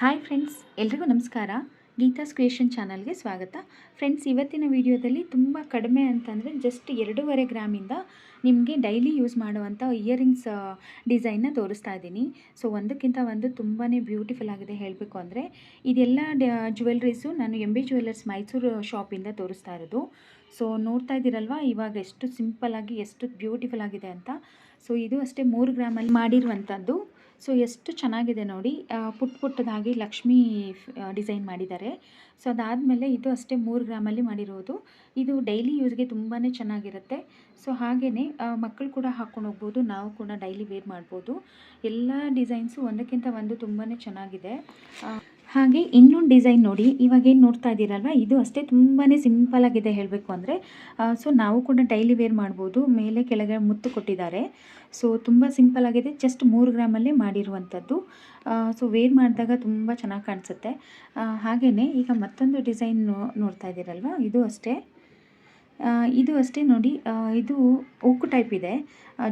Hi friends ಎಲ್ರಿಗೂ ನಮಸ್ಕಾರ. Geetha's creation ಚಾನಲ್ಗೆ ಸ್ವಾಗತ. ಫ್ರೆಂಡ್ಸ್ ಇವತ್ತಿನ ವಿಡಿಯೋದಲ್ಲಿ ತುಂಬ ಕಡಿಮೆ ಅಂತಂದರೆ ಜಸ್ಟ್ ಎರಡೂವರೆ ಗ್ರಾಮಿಂದ ನಿಮಗೆ ಡೈಲಿ ಯೂಸ್ ಮಾಡುವಂಥ ಇಯರಿಂಗ್ಸ್ ಡಿಸೈನ್ನ ತೋರಿಸ್ತಾ ಇದ್ದೀನಿ. ಸೊ ಒಂದಕ್ಕಿಂತ ಒಂದು ತುಂಬಾ ಬ್ಯೂಟಿಫುಲ್ ಆಗಿದೆ ಹೇಳಬೇಕು ಅಂದರೆ ಇದೆಲ್ಲ ಜ್ಯುವೆಲ್ರೀಸು ನಾನು ಎಂ ಬಿ ಜ್ಯುವೆಲ್ಲರ್ಸ್ ಮೈಸೂರು ಶಾಪಿಂದ ತೋರಿಸ್ತಾ ಇರೋದು. ಸೊ ನೋಡ್ತಾ ಇದ್ದೀರಲ್ವಾ? ಇವಾಗ ಎಷ್ಟು ಸಿಂಪಲ್ಲಾಗಿ ಎಷ್ಟು ಬ್ಯೂಟಿಫುಲ್ ಆಗಿದೆ ಅಂತ. ಸೊ ಇದು ಅಷ್ಟೇ ಮೂರು ಗ್ರಾಮಲ್ಲಿ ಮಾಡಿರುವಂಥದ್ದು ಸೊ ಎಷ್ಟು ಚೆನ್ನಾಗಿದೆ ನೋಡಿ. ಪುಟ್ ಪುಟ್ಟ ಪುಟ್ಟದಾಗಿ ಲಕ್ಷ್ಮಿ ಡಿಸೈನ್ ಮಾಡಿದ್ದಾರೆ. ಸೊ ಅದಾದಮೇಲೆ ಇದು ಅಷ್ಟೇ ಮೂರು ಗ್ರಾಮಲ್ಲಿ ಮಾಡಿರೋದು. ಇದು ಡೈಲಿ ಯೂಸ್ಗೆ ತುಂಬಾ ಚೆನ್ನಾಗಿರುತ್ತೆ. ಸೊ ಹಾಗೆಯೇ ಮಕ್ಕಳು ಕೂಡ ಹಾಕ್ಕೊಂಡು ಹೋಗ್ಬೋದು, ನಾವು ಕೂಡ ಡೈಲಿ ವೇರ್ ಮಾಡ್ಬೋದು. ಎಲ್ಲ ಡಿಸೈನ್ಸು ಒಂದಕ್ಕಿಂತ ಒಂದು ತುಂಬಾ ಚೆನ್ನಾಗಿದೆ. ಹಾಗೆ ಇನ್ನೊಂದು ಡಿಸೈನ್ ನೋಡಿ, ಇವಾಗ ಏನು ನೋಡ್ತಾ ಇದ್ದೀರಲ್ವ ಇದು ಅಷ್ಟೇ ತುಂಬಾ ಸಿಂಪಲ್ ಆಗಿದೆ ಹೇಳಬೇಕು ಅಂದರೆ. ಸೊ ನಾವು ಕೂಡ ಡೈಲಿ ವೇರ್ ಮಾಡ್ಬೋದು. ಮೇಲೆ ಕೆಳಗೆ ಮುತ್ತು ಕೊಟ್ಟಿದ್ದಾರೆ. ಸೊ ತುಂಬ ಸಿಂಪಲ್ ಆಗಿದೆ. ಜಸ್ಟ್ ಮೂರು ಗ್ರಾಮಲ್ಲೇ ಮಾಡಿರುವಂಥದ್ದು. ಸೊ ವೇರ್ ಮಾಡಿದಾಗ ತುಂಬ ಚೆನ್ನಾಗಿ ಕಾಣಿಸುತ್ತೆ. ಹಾಗೆಯೇ ಈಗ ಮತ್ತೊಂದು ಡಿಸೈನ್ ನೋಡ್ತಾ ಇದ್ದೀರಲ್ವ ಇದು ಅಷ್ಟೇ. ಇದು ಅಷ್ಟೇ ನೋಡಿ. ಇದು ಉಕ್ಕು ಟೈಪ್ ಇದೆ.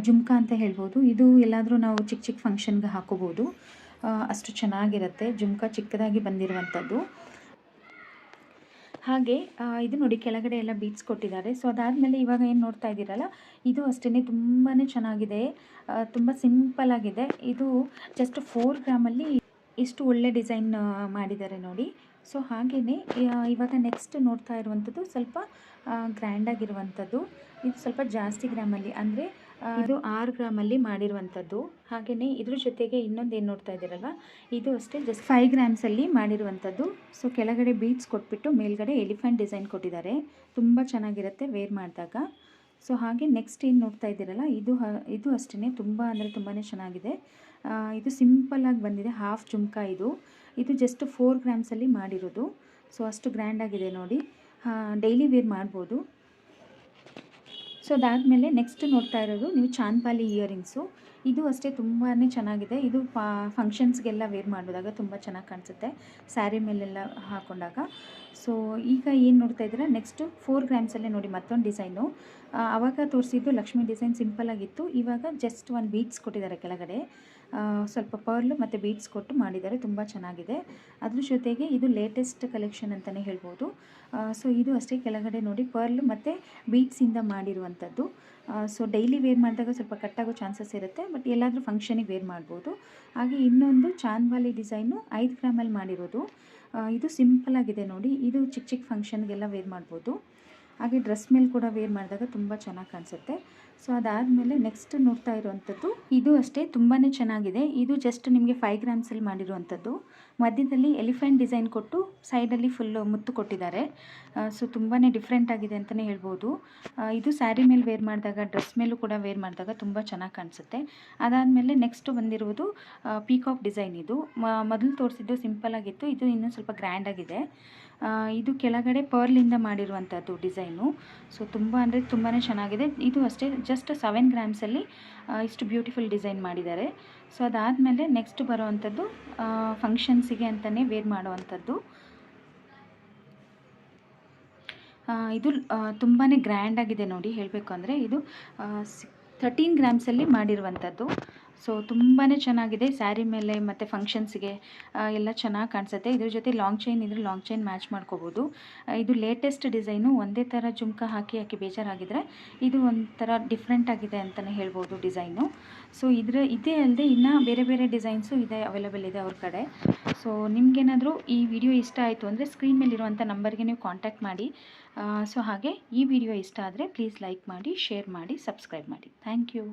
ಜುಮ್ಕಾ ಅಂತ ಹೇಳ್ಬೋದು. ಇದು ಎಲ್ಲಾದರೂ ನಾವು ಚಿಕ್ಕ ಚಿಕ್ಕ ಫಂಕ್ಷನ್ಗೆ ಹಾಕೋಬೋದು. ಅಷ್ಟು ಚೆನ್ನಾಗಿರುತ್ತೆ, ಜುಮ್ಕಾ ಚಿಕ್ಕದಾಗಿ ಬಂದಿರುವಂಥದ್ದು. ಹಾಗೆ ಇದು ನೋಡಿ ಕೆಳಗಡೆ ಎಲ್ಲ ಬೀಟ್ಸ್ ಕೊಟ್ಟಿದ್ದಾರೆ. ಸೊ ಅದಾದಮೇಲೆ ಇವಾಗ ಏನು ನೋಡ್ತಾ ಇದ್ದೀರಲ್ಲ, ಇದು ಅಷ್ಟೇ ತುಂಬಾ ಚೆನ್ನಾಗಿದೆ. ತುಂಬ ಸಿಂಪಲ್ ಆಗಿದೆ. ಇದು ಜಸ್ಟ್ ಫೋರ್ ಗ್ರಾಮಲ್ಲಿ ಇಷ್ಟು ಒಳ್ಳೆ ಡಿಸೈನ್ ಮಾಡಿದ್ದಾರೆ ನೋಡಿ. ಸೊ ಹಾಗೆಯೇ ಇವಾಗ ನೆಕ್ಸ್ಟ್ ನೋಡ್ತಾ ಇರುವಂಥದ್ದು ಸ್ವಲ್ಪ ಗ್ರ್ಯಾಂಡಾಗಿರುವಂಥದ್ದು ಇದು ಸ್ವಲ್ಪ ಜಾಸ್ತಿ ಗ್ರಾಮಲ್ಲಿ ಅಂದರೆ ಇದು ಆರು ಗ್ರಾಮಲ್ಲಿ ಮಾಡಿರುವಂಥದ್ದು. ಹಾಗೆಯೇ ಇದ್ರ ಜೊತೆಗೆ ಇನ್ನೊಂದು ಏನು ನೋಡ್ತಾ ಇದ್ದೀರಲ್ಲ ಇದು ಅಷ್ಟೇ ಜಸ್ಟ್ ಫೈವ್ ಗ್ರಾಮ್ಸಲ್ಲಿ ಮಾಡಿರುವಂಥದ್ದು. ಸೊ ಕೆಳಗಡೆ ಬೀಟ್ಸ್ ಕೊಟ್ಬಿಟ್ಟು ಮೇಲ್ಗಡೆ ಎಲಿಫೆಂಟ್ ಡಿಸೈನ್ ಕೊಟ್ಟಿದ್ದಾರೆ. ತುಂಬ ಚೆನ್ನಾಗಿರುತ್ತೆ ವೇರ್ ಮಾಡಿದಾಗ. ಸೊ ಹಾಗೆ ನೆಕ್ಸ್ಟ್ ಏನು ನೋಡ್ತಾ ಇದ್ದೀರಲ್ಲ, ಇದು ಇದು ಅಷ್ಟೇ ತುಂಬ ಅಂದರೆ ತುಂಬಾ ಚೆನ್ನಾಗಿದೆ. ಇದು ಇದು ಸಿಂಪಲ್ಲಾಗಿ ಬಂದಿದೆ ಹಾಫ್ ಜುಮ್ಕಾ ಇದು. ಇದು ಜಸ್ಟ್ ಫೋರ್ ಗ್ರಾಮ್ಸಲ್ಲಿ ಮಾಡಿರೋದು. ಸೊ ಅಷ್ಟು ಗ್ರ್ಯಾಂಡಾಗಿದೆ ನೋಡಿ. ಡೈಲಿ ವೇರ್ ಮಾಡ್ಬೋದು. ಸೊ ಅದಾದಮೇಲೆ ನೆಕ್ಸ್ಟ್ ನೋಡ್ತಾ ಇರೋದು ನೀವು ಚಾನ್ಪಾಲಿ ಇಯರಿಂಗ್ಸು ಇದು ಅಷ್ಟೇ ತುಂಬಾ ಚೆನ್ನಾಗಿದೆ. ಇದು ಫಾ ಫಂಕ್ಷನ್ಸ್ಗೆಲ್ಲ ವೇರ್ ಮಾಡಿದಾಗ ತುಂಬ ಚೆನ್ನಾಗಿ ಕಾಣಿಸುತ್ತೆ ಸ್ಯಾರಿ ಮೇಲೆಲ್ಲ ಹಾಕೊಂಡಾಗ. ಸೊ ಈಗ ಏನು ನೋಡ್ತಾ ಇದ್ದೀರಾ? ನೆಕ್ಸ್ಟು ಫೋರ್ ಗ್ರಾಮ್ಸಲ್ಲೇ ನೋಡಿ ಮತ್ತೊಂದು ಡಿಸೈನು ಆವಾಗ ತೋರಿಸಿದ್ದು ಲಕ್ಷ್ಮಿ ಡಿಸೈನ್ ಸಿಂಪಲ್ ಆಗಿತ್ತು. ಇವಾಗ ಜಸ್ಟ್ ಒಂದು ಬೀಟ್ಸ್ ಕೊಟ್ಟಿದ್ದಾರೆ ಕೆಳಗಡೆ. ಸ್ವಲ್ಪ ಪರ್ಲು ಮತ್ತು ಬೀಟ್ಸ್ ಕೊಟ್ಟು ಮಾಡಿದ್ದಾರೆ. ತುಂಬ ಚೆನ್ನಾಗಿದೆ. ಅದ್ರ ಜೊತೆಗೆ ಇದು ಲೇಟೆಸ್ಟ್ ಕಲೆಕ್ಷನ್ ಅಂತಲೇ ಹೇಳ್ಬೋದು. ಸೊ ಇದು ಅಷ್ಟೇ ಕೆಳಗಡೆ ನೋಡಿ, ಪರ್ಲು ಮತ್ತು ಬೀಟ್ಸಿಂದ ಮಾಡಿರುವಂಥದ್ದು ಸೊ ಡೈಲಿ ವೇರ್ ಮಾಡಿದಾಗ ಸ್ವಲ್ಪ ಕಟ್ಟಾಗೋ ಚಾನ್ಸಸ್ ಇರುತ್ತೆ ಬಟ್ ಎಲ್ಲಾದರೂ ಫಂಕ್ಷನಿಗೆ ವೇರ್ ಮಾಡ್ಬೋದು. ಹಾಗೆ ಇನ್ನೊಂದು ಚಾಂದ್ವಾಲಿ ಡಿಸೈನು ಐದು ಗ್ರಾಮಲ್ಲಿ ಮಾಡಿರೋದು. ಇದು ಸಿಂಪಲ್ ಆಗಿದೆ ನೋಡಿ. ಇದು ಚಿಕ್ಕ ಚಿಕ್ಕ ಫಂಕ್ಷನ್ಗೆಲ್ಲ ವೇರ್ ಮಾಡ್ಬೋದು. ಹಾಗೆ ಡ್ರೆಸ್ ಮೇಲೆ ಕೂಡ ವೇರ್ ಮಾಡಿದಾಗ ತುಂಬ ಚೆನ್ನಾಗಿ ಕಾಣಿಸುತ್ತೆ. ಸೊ ಅದಾದಮೇಲೆ ನೆಕ್ಸ್ಟ್ ನೋಡ್ತಾ ಇರುವಂಥದ್ದು, ಇದು ಅಷ್ಟೇ ತುಂಬಾ ಚೆನ್ನಾಗಿದೆ. ಇದು ಜಸ್ಟ್ ನಿಮಗೆ ಫೈವ್ ಗ್ರಾಮ್ಸಲ್ಲಿ ಮಾಡಿರುವಂಥದ್ದು. ಮಧ್ಯದಲ್ಲಿ ಎಲಿಫೆಂಟ್ ಡಿಸೈನ್ ಕೊಟ್ಟು ಸೈಡಲ್ಲಿ ಫುಲ್ಲು ಮುತ್ತು ಕೊಟ್ಟಿದ್ದಾರೆ. ಸೊ ತುಂಬಾ ಡಿಫ್ರೆಂಟ್ ಆಗಿದೆ ಅಂತಲೇ ಹೇಳ್ಬೋದು. ಇದು ಸ್ಯಾರಿ ಮೇಲೆ ವೇರ್ ಮಾಡಿದಾಗ ಡ್ರೆಸ್ ಮೇಲೂ ಕೂಡ ವೇರ್ ಮಾಡಿದಾಗ ತುಂಬ ಚೆನ್ನಾಗಿ ಕಾಣಿಸುತ್ತೆ. ಅದಾದಮೇಲೆ ನೆಕ್ಸ್ಟ್ ಬಂದಿರುವುದು ಪೀಕಾಕ್ ಡಿಸೈನ್ ಇದು. ಮೊದಲು ತೋರಿಸಿದ್ದು ಸಿಂಪಲ್ ಆಗಿತ್ತು, ಇದು ಇನ್ನೂ ಸ್ವಲ್ಪ ಗ್ರ್ಯಾಂಡ್ ಆಗಿದೆ. ಇದು ಕೆಳಗಡೆ ಪರ್ಲಿಂದ ಮಾಡಿರುವಂಥದ್ದು ಡಿಸೈನು ಸೊ ತುಂಬ ಅಂದರೆ ತುಂಬಾ ಚೆನ್ನಾಗಿದೆ. ಇದು ಅಷ್ಟೇ ಜಸ್ಟ್ ಸೆವೆನ್ ಗ್ರಾಮ್ಸಲ್ಲಿ ಇಷ್ಟು ಬ್ಯೂಟಿಫುಲ್ ಡಿಸೈನ್ ಮಾಡಿದ್ದಾರೆ. ಸೊ ಅದಾದಮೇಲೆ ನೆಕ್ಸ್ಟ್ ಬರೋವಂಥದ್ದು ಫಂಕ್ಷನ್ಸಿಗೆ ಅಂತಲೇ ವೇರ್ ಮಾಡುವಂಥದ್ದು ಇದು ತುಂಬಾ ಗ್ರ್ಯಾಂಡಾಗಿದೆ ನೋಡಿ ಹೇಳಬೇಕು ಅಂದರೆ ಇದು ಥರ್ಟೀನ್ ಗ್ರಾಮ್ಸಲ್ಲಿ ಮಾಡಿರುವಂಥದ್ದು ಸೊ ತುಂಬಾ ಚೆನ್ನಾಗಿದೆ ಸ್ಯಾರಿ ಮೇಲೆ ಮತ್ತು ಫಂಕ್ಷನ್ಸ್ಗೆ ಎಲ್ಲ ಚೆನ್ನಾಗಿ ಕಾಣಿಸುತ್ತೆ. ಇದ್ರ ಜೊತೆ ಲಾಂಗ್ ಚೈನ್ ಇದ್ರೆ ಲಾಂಗ್ ಚೈನ್ ಮ್ಯಾಚ್ ಮಾಡ್ಕೋಬೋದು. ಇದು ಲೇಟೆಸ್ಟ್ ಡಿಸೈನು ಒಂದೇ ಥರ ಜುಮ್ಕ ಹಾಕಿ ಹಾಕಿ ಬೇಜಾರಾಗಿದ್ದರೆ ಇದು ಒಂಥರ ಡಿಫ್ರೆಂಟ್ ಆಗಿದೆ ಅಂತಲೇ ಹೇಳ್ಬೋದು ಡಿಸೈನು. ಸೊ ಇದರ ಇದೇ ಅಲ್ಲದೆ ಇನ್ನು ಬೇರೆ ಬೇರೆ ಡಿಸೈನ್ಸು ಇದೆ ಅವೈಲೇಬಲ್ ಇದೆ ಅವ್ರ ಕಡೆ. ಸೊ ನಿಮಗೇನಾದರೂ ಈ ವಿಡಿಯೋ ಇಷ್ಟ ಆಯಿತು ಅಂದರೆ ಸ್ಕ್ರೀನ್ ಮೇಲಿರುವಂಥ ನಂಬರ್ಗೆ ನೀವು ಕಾಂಟ್ಯಾಕ್ಟ್ ಮಾಡಿ. ಸೊ ಹಾಗೆ ಈ ವಿಡಿಯೋ ಇಷ್ಟ ಆದರೆ ಪ್ಲೀಸ್ ಲೈಕ್ ಮಾಡಿ ಶೇರ್ ಮಾಡಿ ಸಬ್ಸ್ಕ್ರೈಬ್ ಮಾಡಿ. Thank you